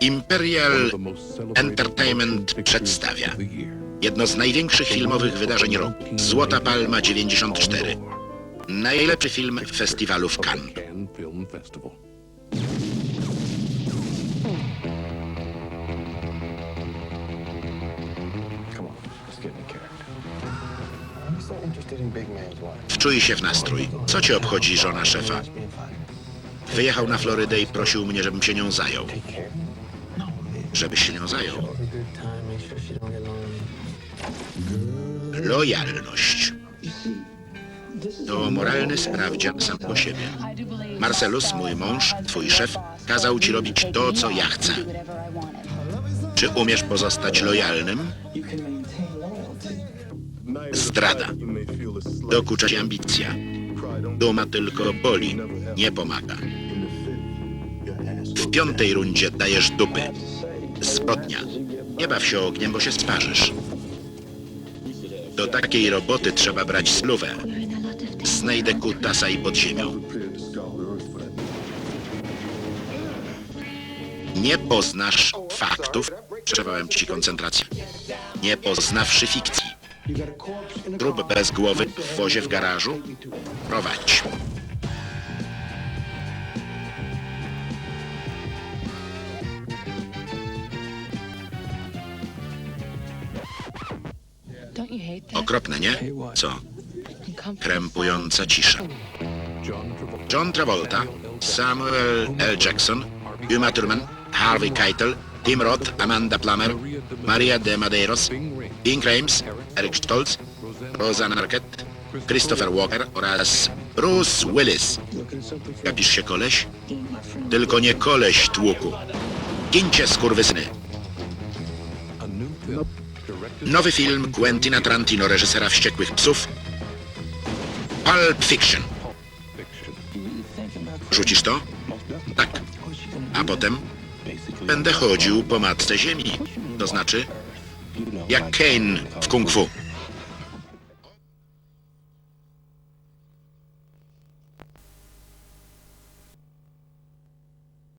Imperial Entertainment przedstawia jedno z największych filmowych wydarzeń roku. Złota Palma 94. Najlepszy film festiwalu w Cannes. Wczuj się w nastrój. Co cię obchodzi żona szefa? Wyjechał na Florydę i prosił mnie, żebym się nią zajął. No. Żebyś się nią zajął. Lojalność. To moralny sprawdzian sam po siebie. Marcelus, mój mąż, twój szef, kazał ci robić to, co ja chcę. Czy umiesz pozostać lojalnym? Zdrada. Dokucza ci ambicja. Duma tylko boli, nie pomaga. W piątej rundzie dajesz dupy. Zbrodnia. Nie baw się ogniem, bo się sparzysz. Do takiej roboty trzeba brać spluwę. Znajdę kutasa i pod ziemią. Nie poznasz faktów, przerwałem ci koncentrację. Nie poznawszy fikcji. Trup bez głowy w wozie w garażu? Prowadź. Okropne, nie? Co? Krępująca cisza. John Travolta, Samuel L. Jackson, Uma Thurman, Harvey Keitel, Tim Roth, Amanda Plummer, Maria de Madeiros, Bing Rames, Eric Stoltz, Rosanna Arquette, Christopher Walker oraz Bruce Willis. Gapisz się koleś? Tylko nie koleś tłuku. Gincie skurwysyny. Nowy film Quentina Tarantino, reżysera Wściekłych Psów. Pulp fiction. Rzucisz to? Tak. A potem będę chodził po matce ziemi. To znaczy, jak Kane w kung fu.